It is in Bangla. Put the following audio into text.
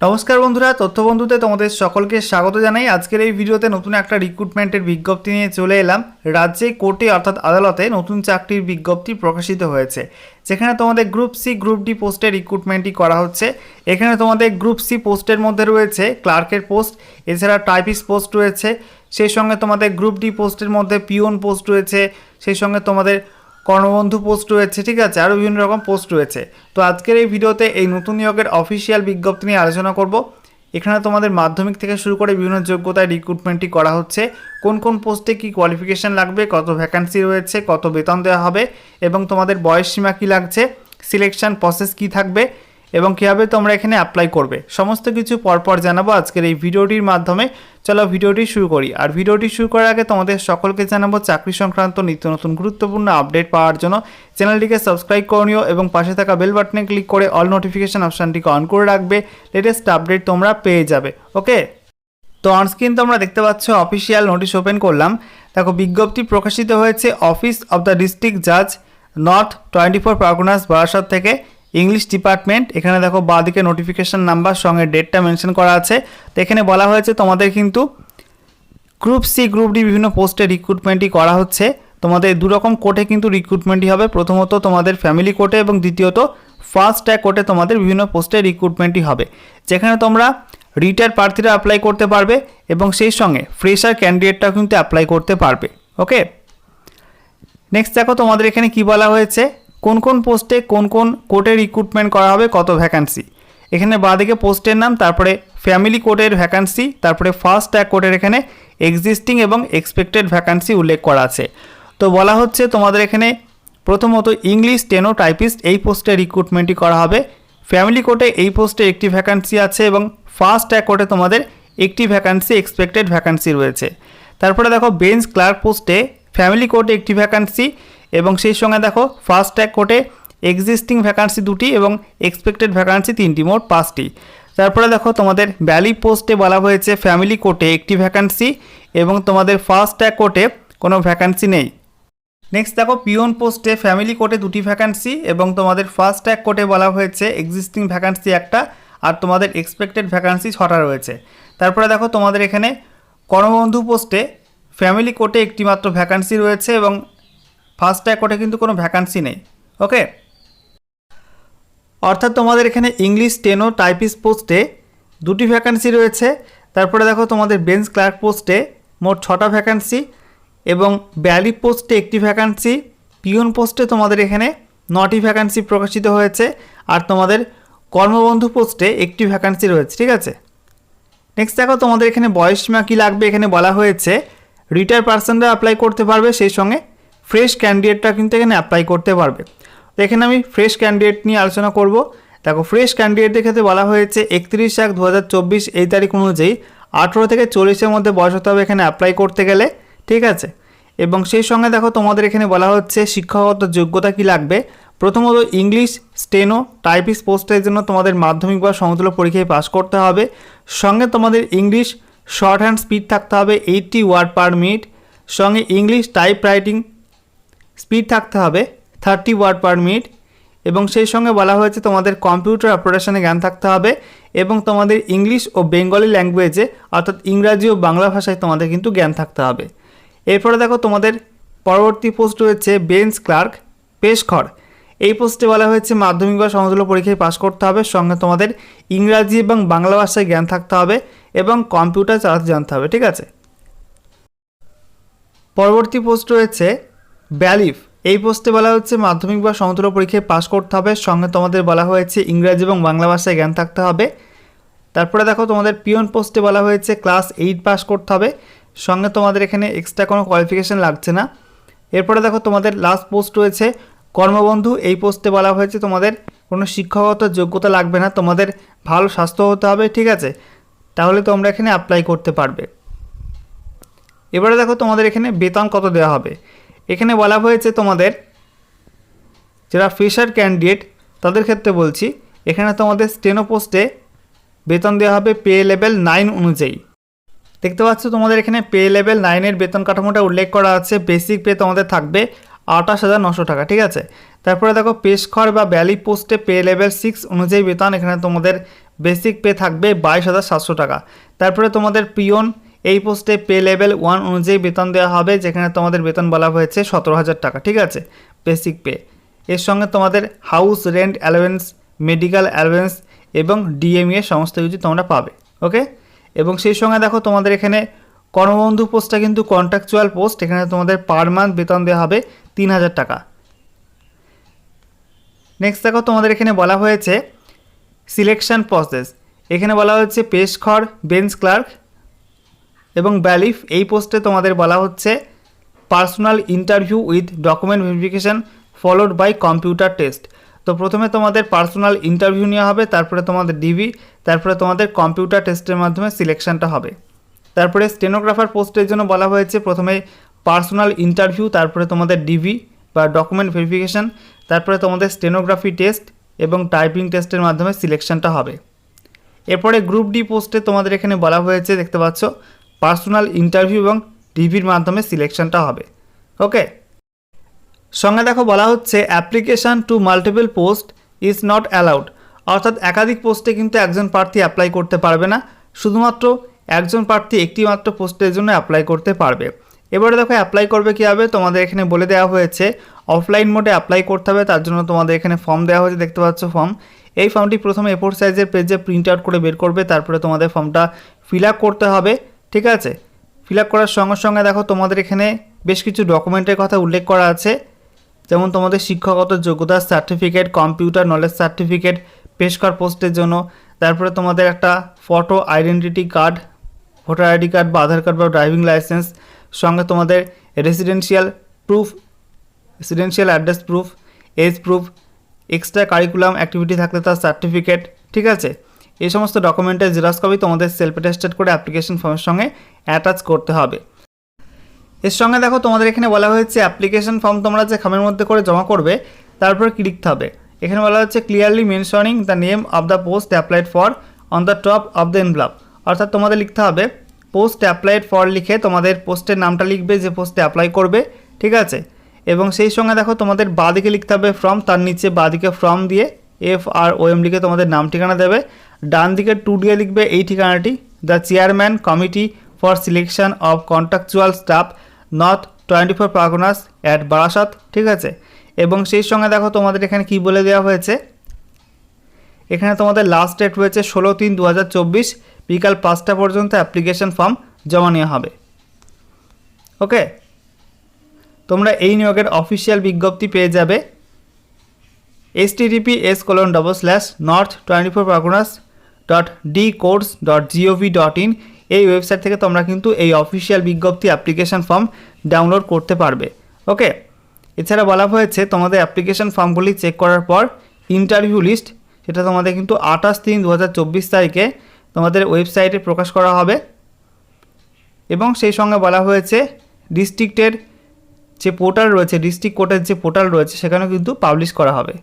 নমস্কার বন্ধুরা তথ্য বন্ধুতে তোমাদের সকলকে স্বাগত জানাই। আজকের এই ভিডিওতে নতুন একটা রিক্রুটমেন্টের বিজ্ঞপ্তি নিয়ে চলে এলাম। রাজ্যে, কোর্টে অর্থাৎ আদালতে নতুন চাকরির বিজ্ঞপ্তি প্রকাশিত হয়েছে। যেখানে তোমাদের গ্রুপ সি গ্রুপ ডি পোস্টে রিক্রুটমেন্টই করা হচ্ছে। এখানে তোমাদের গ্রুপ সি পোস্টের মধ্যে রয়েছে ক্লার্কের পোস্ট এছাড়া টাইপিস পোস্ট রয়েছে। সেই সঙ্গে তোমাদের গ্রুপ ডি পোস্টের মধ্যে পিওন পোস্ট রয়েছে। সেই সঙ্গে তোমাদের কর্মবন্ধু পোস্ট রয়েছে, ঠিক আছে? আরও বিভিন্ন রকম পোস্ট রয়েছে। তো আজকের এই ভিডিওতে এই নতুন নিয়োগের অফিসিয়াল বিজ্ঞপ্তি নিয়ে আলোচনা করব। এখানে তোমাদের মাধ্যমিক থেকে শুরু করে বিভিন্ন যোগ্যতায় রিক্রুটমেন্টটি করা হচ্ছে। কোন কোন পোস্টে কি কোয়ালিফিকেশান লাগবে, কত ভ্যাকান্সি রয়েছে, কত বেতন দেওয়া হবে, এবং তোমাদের বয়স সীমা কী লাগছে সিলেকশান প্রসেস কী থাকবে এবং কীভাবে তোমরা এখানে অ্যাপ্লাই করবে। সমস্ত কিছু পরপর জানাব আজকের এই ভিডিওটির মাধ্যমে। চলো ভিডিওটি শুরু করি। আর ভিডিওটি শুরু করার আগে তোমাদের সকলকে জানাব, চাকরি সংক্রান্ত নিত্য নতুন গুরুত্বপূর্ণ আপডেট পাওয়ার জন্য চ্যানেলটিকে সাবস্ক্রাইব করণীয় এবং পাশে থাকা বেল বাটনে ক্লিক করে অল নোটিফিকেশান অপশানটিকে অন করে রাখবে। লেটেস্ট আপডেট তোমরা পেয়ে যাবে। ওকে তো অনস্ক্রিন তোমরা দেখতে পাচ্ছ অফিসিয়াল নোটিশ ওপেন করলাম। দেখো, বিজ্ঞপ্তি প্রকাশিত হয়েছে অফিস অফ দ্য ডিস্ট্রিক্ট জাজ north twenty four Parganas Barasat থেকে। ইংলিশ ডিপার্টমেন্ট এখানে দেখো বাঁদিকে নোটিফিকেশান নাম্বার সঙ্গে ডেটটা মেনশন করা আছে। তো এখানে বলা হয়েছে তোমাদের কিন্তু গ্রুপ সি গ্রুপ ডি বিভিন্ন পোস্টে রিক্রুটমেন্টই করা হচ্ছে। তোমাদের দুরকম কোর্টে কিন্তু রিক্রুটমেন্টই হবে। প্রথমত তোমাদের ফ্যামিলি কোর্টে এবং দ্বিতীয়ত ফার্স্ট ট্যাগ কোর্টে তোমাদের বিভিন্ন পোস্টে রিক্রুটমেন্টই হবে। যেখানে তোমরা রিটায়ার প্রার্থীরা অ্যাপ্লাই করতে পারবে এবং সেই সঙ্গে ফ্রেশার ক্যান্ডিডেটটাও কিন্তু অ্যাপ্লাই করতে পারবে। ওকে নেক্সট দেখো তোমাদের এখানে কি বলা হয়েছে? কোন কোন পোস্টে কোন কোন কোর্টে রিক্রুটমেন্ট করা হবে, কত ভ্যাকান্সি এখানে বাঁদিকে পোস্টের নাম, তারপরে ফ্যামিলি কোর্টের ভ্যাকান্সি তারপরে ফার্স্ট ট্যাগ কোর্টের এখানে এক্সিস্টিং এবং এক্সপেক্টেড ভ্যাকান্সি উল্লেখ করা আছে। তো বলা হচ্ছে তোমাদের এখানে প্রথমত ইংলিশ টেনো টাইপিস্ট এই পোস্টে রিক্রুটমেন্টই করা হবে। ফ্যামিলি কোর্টে এই পোস্টে একটি ভ্যাকান্সি আছে এবং ফার্স্ট ট্যাগ কোর্টে তোমাদের একটি ভ্যাকান্সি এক্সপেক্টেড ভ্যাকান্সি রয়েছে। তারপরে দেখো বেঞ্চ ক্লার্ক পোস্টে ফ্যামিলি কোর্টে একটি ভ্যাকান্সি এবং সেই সঙ্গে দেখো ফার্স্ট ট্যাগ কোর্টে এক্সিস্টিং ভ্যাকান্সি দুটি এবং এক্সপেক্টেড ভ্যাকান্সি তিনটি, মোট পাঁচটি। তারপরে দেখো, তোমাদের ভ্যালি পোস্টে বলা হয়েছে ফ্যামিলি কোর্টে একটি ভ্যাকান্সি এবং তোমাদের ফার্স্ট ট্যাগ কোর্টে কোনো ভ্যাকান্সি নেই। নেক্সট দেখো পিওন পোস্টে ফ্যামিলি কোর্টে দুটি ভ্যাকান্সি এবং তোমাদের ফার্স্ট ট্যাগ কোর্টে বলা হয়েছে এক্সিস্টিং ভ্যাকান্সি একটা আর তোমাদের এক্সপেক্টেড ভ্যাকান্সি ছটা রয়েছে। তারপরে দেখো, তোমাদের এখানে কর্মবন্ধু পোস্টে ফ্যামিলি কোর্টে একটি মাত্র ভ্যাকান্সি রয়েছে এবং ফার্স্ট ট্যাগ কোর্টে কিন্তু কোনো ভ্যাকান্সি নেই ওকে অর্থাৎ তোমাদের এখানে ইংলিশ টেনো টাইপিস পোস্টে দুটি ভ্যাকান্সি রয়েছে, তারপরে দেখো তোমাদের বেঞ্চ ক্লার্ক পোস্টে মোট ছটা ভ্যাকান্সি এবং ব্যালি পোস্টে একটি ভ্যাকান্সি পিওন পোস্টে তোমাদের এখানে নটি ভ্যাকান্সি প্রকাশিত হয়েছে আর তোমাদের কর্মবন্ধু পোস্টে একটি ভ্যাকান্সি রয়েছে, ঠিক আছে? নেক্সট দেখো তোমাদের এখানে বয়স সীমা কী লাগবে এখানে বলা হয়েছে রিটায়ার পার্সনরা অ্যাপ্লাই করতে পারবে সেই সঙ্গে ফ্রেশ ক্যান্ডিডেটরা কিন্তু এখানে অ্যাপ্লাই করতে পারবে। এখানে আমি ফ্রেশ ক্যান্ডিডেট নিয়ে আলোচনা করব। দেখো ফ্রেশ ক্যান্ডিডেটদের ক্ষেত্রে বলা হয়েছে একত্রিশ এক দু এই তারিখ অনুযায়ী আঠেরো থেকে চল্লিশের মধ্যে বয়স হতে হবে এখানে অ্যাপ্লাই করতে গেলে, ঠিক আছে? এবং সেই সঙ্গে দেখো, তোমাদের এখানে বলা হচ্ছে শিক্ষাগত যোগ্যতা কি লাগবে? প্রথমত ইংলিশ, স্টেনো টাইপিস পোস্টের জন্য তোমাদের মাধ্যমিক বা সমতুল্য পরীক্ষায় পাস করতে হবে। সঙ্গে তোমাদের ইংলিশ শর্ট হ্যান্ড স্পিড থাকতে হবে এইটটি ওয়ার্ড পার মিনিট সঙ্গে ইংলিশ টাইপ রাইটিং স্পিড থাকতে হবে থার্টি ওয়ার্ড পার মিনিট এবং সেই সঙ্গে বলা হয়েছে তোমাদের কম্পিউটার অপারেশনে জ্ঞান থাকতে হবে, এবং তোমাদের ইংলিশ ও বেঙ্গলি ল্যাঙ্গুয়েজে অর্থাৎ ইংরাজি ও বাংলা ভাষায় তোমাদের কিন্তু জ্ঞান থাকতে হবে। এরপরে দেখো তোমাদের পরবর্তী পোস্ট রয়েছে বেঞ্চ ক্লার্ক পেশখর এই পোস্টে বলা হয়েছে মাধ্যমিক বা সমতুল্য পরীক্ষায় পাশ করতে হবে, সঙ্গে তোমাদের ইংরাজি এবং বাংলা ভাষায় জ্ঞান থাকতে হবে, এবং কম্পিউটার চালাতে জানতে হবে, ঠিক আছে? পরবর্তী পোস্ট রয়েছে ব্যালিফ। এই পোস্টে বলা হচ্ছে, মাধ্যমিক বা সমতুল্য পরীক্ষায় পাশ করতে হবে। সঙ্গে তোমাদের বলা হয়েছে, ইংরাজি এবং বাংলা ভাষায় জ্ঞান থাকতে হবে। তারপরে দেখো, তোমাদের পিওন পোস্টে বলা হয়েছে, ক্লাস এইট পাস করতে হবে। সঙ্গে তোমাদের এখানে এক্সট্রা কোনো কোয়ালিফিকেশান লাগছে না। এরপরে দেখো, তোমাদের লাস্ট পোস্ট রয়েছে, কর্মবন্ধু। এই পোস্টে বলা হয়েছে, তোমাদের কোনো শিক্ষাগত যোগ্যতা লাগবে না। তোমাদের ভালো স্বাস্থ্য হতে হবে, ঠিক আছে? তাহলে তোমরা এখানে অ্যাপ্লাই করতে পারবে। এবারে দেখো, তোমাদের এখানে বেতন কত দেওয়া হবে? এখানে বলা হয়েছে তোমাদের যারা ফ্রেশার ক্যান্ডিডেট, তাদের ক্ষেত্রে বলছি, এখানে তোমাদের স্টেনো পোস্টে বেতন দেওয়া হবে পে লেভেল নাইন অনুযায়ী। দেখতে পাচ্ছ তোমাদের এখানে পে লেভেল নাইনের বেতন কাঠামোটা উল্লেখ করা আছে, বেসিক পে তোমাদের থাকবে আঠাশ হাজার নশো টাকা, ঠিক আছে? তারপরে দেখো পেশখর বা ব্যালি পোস্টে পে লেভেল সিক্স অনুযায়ী বেতন, এখানে তোমাদের বেসিক পে থাকবে বাইশ হাজার সাতশো টাকা। তারপরে তোমাদের পিয়ন এই পোস্টে পে লেভেল ওয়ান অনুযায়ী বেতন দেওয়া হবে, যেখানে তোমাদের বেতন বলা হয়েছে সতেরো হাজার টাকা, ঠিক আছে? বেসিক পে এর সঙ্গে তোমাদের house rent allowance medical allowance এবং ডিএমএ সমস্ত কিছু তোমরা পাবে ওকে এবং সেই সঙ্গে দেখো তোমাদের এখানে কর্মবন্ধু পোস্টটা কিন্তু কন্ট্রাকচুয়াল পোস্ট এখানে তোমাদের পার মান্থ বেতন দেওয়া হবে তিন হাজার টাকা। নেক্সট দেখো তোমাদের এখানে বলা হয়েছে সিলেকশন প্রসেস এখানে বলা হচ্ছে পেশখর বেঞ্চ ক্লার্ক এবং ব্যালিফ, এই পোস্টে তোমাদের বলা হচ্ছে personal interview with document verification followed by computer test তো প্রথমে তোমাদের পার্সোনাল ইন্টারভিউ নেওয়া হবে, তারপরে তোমাদের ডিভি তারপরে তোমাদের কম্পিউটার টেস্টের মাধ্যমে সিলেকশনটা হবে। তারপরে স্টেনোগ্রাফার পোস্টের জন্য বলা হয়েছে, প্রথমে পার্সোনাল ইন্টারভিউ তারপরে তোমাদের ডিভি বা ডকুমেন্ট ভেরিফিকেশন তারপরে তোমাদের স্টেনোগ্রাফি টেস্ট এবং টাইপিং টেস্টের মাধ্যমে সিলেকশনটা হবে। এরপরে গ্রুপ ডি পোস্টে তোমাদের এখানে বলা হয়েছে, দেখতে পাচ্ছ পার্সোনাল ইন্টারভিউ এবং টিভির মাধ্যমে সিলেকশনটা হবে। ওকে? সঙ্গে দেখো বলা হচ্ছে, application to multiple post is not allowed. অর্থাৎ একাধিক পোস্টে কিন্তু একজন প্রার্থী অ্যাপ্লাই করতে পারবে না। শুধুমাত্র একজন প্রার্থী একটি মাত্র পোস্টের জন্য অ্যাপ্লাই করতে পারবে। এবারে দেখো, অ্যাপ্লাই করবে কীভাবে? তোমাদের এখানে বলে দেওয়া হয়েছে, অফলাইন মোডে অ্যাপ্লাই করতে হবে, তার জন্য তোমাদের এখানে ফর্ম দেওয়া হয়েছে, দেখতে পাচ্ছ ফর্ম। এই ফর্মটি প্রথমে এফোর সাইজের পেজে প্রিন্ট আউট করে বের করবে, তারপরে তোমাদের ফর্মটা ফিল করতে হবে। ঠিক আছে? ফিল আপ করার সঙ্গে সঙ্গে দেখো তোমাদের এখানে বেশ কিছু ডকুমেন্টের কথা উল্লেখ করা আছে। যেমন তোমাদের শিক্ষাগত যোগ্যতার সার্টিফিকেট কম্পিউটার নলেজ সার্টিফিকেট পেশকর পোস্টের জন্য। তারপরে তোমাদের একটা photo identity card voter ID card বা আধার কার্ড বা ড্রাইভিং লাইসেন্স সঙ্গে তোমাদের residential proof residential address proof age proof extra curriculum activity থাকলে তার সার্টিফিকেট ঠিক আছে? এই সমস্ত ডকুমেন্টের জেরক্স কপি তোমাদের সেলফ অ্যাটেস্টেড করে অ্যাপ্লিকেশন ফর্মের সঙ্গে অ্যাটাচ করতে হবে। এর সঙ্গে দেখো তোমাদের এখানে বলা হয়েছে অ্যাপ্লিকেশন ফর্ম তোমরা যে খামের মধ্যে করে জমা করবে তারপর কি লিখতে হবে। এখানে বলা হচ্ছে clearly mentioning the name of the post applied for on the top of the envelope অর্থাৎ তোমাদের লিখতে হবে পোস্ট অ্যাপ্লাইড ফর লিখে তোমাদের পোস্টের নামটা লিখবে, যে পোস্টে অ্যাপ্লাই করবে, ঠিক আছে? এবং সেই সঙ্গে দেখো তোমাদের বাঁদিকে লিখতে হবে ফর্ম তার নিচে বাঁদিকে ফর্ম দিয়ে এফ আর ও এম লিখে তোমাদের নাম ঠিকানা দেবে। ডান দিকে টু দিয়ে লিখবে এই ঠিকানাটি the chairman committee for selection of contractual staff north twenty four Parganas at Barasat ঠিক আছে? এবং সেই সঙ্গে দেখো তোমাদের এখানে কি বলে দেওয়া হয়েছে? এখানে তোমাদের লাস্ট ডেট রয়েছে ষোলো তিন দু বিকাল পাঁচটা পর্যন্ত অ্যাপ্লিকেশন ফর্ম জমা নেওয়া হবে। ওকে? তোমরা এই নিয়োগের অফিসিয়াল বিজ্ঞপ্তি পেয়ে যাবে। S TDP S colon double slash north twenty four Parganas dot D course dot GOV dot in এই ওয়েবসাইট থেকে তোমরা কিন্তু এই অফিসিয়াল বিজ্ঞপ্তি অ্যাপ্লিকেশন ফর্ম ডাউনলোড করতে পারবে। ওকে এছাড়া বলা হয়েছে, তোমাদের অ্যাপ্লিকেশান ফর্মগুলি চেক করার পর ইন্টারভিউ লিস্ট সেটা তোমাদের কিন্তু আঠাশ তিন দু তারিখে তোমাদের ওয়েবসাইটে প্রকাশ করা হবে। এবং সেই সঙ্গে বলা হয়েছে ডিস্ট্রিক্টের যে পোর্টাল রয়েছে ডিস্ট্রিক্ট কোর্টের যে পোর্টাল রয়েছে, সেখানেও কিন্তু পাবলিশ করা হবে।